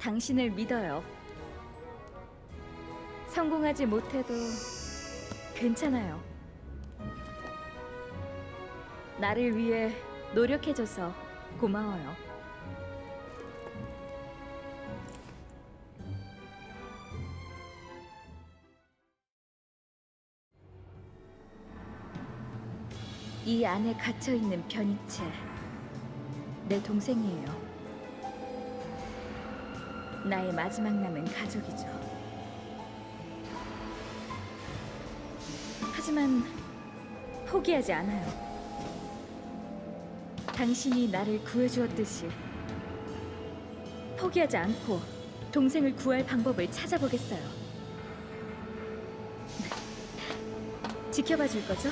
당신을 믿어요. 성공하지 못해도 괜찮아요. 나를 위해 노력해줘서 고마워요. 이 안에 갇혀 있는 변이체 내 동생이에요. 나의 마지막 남은 가족이죠. 하지만 포기하지 않아요. 당신이 나를 구해주었듯이 포기하지 않고 동생을 구할 방법을 찾아보겠어요. 지켜봐 줄 거죠?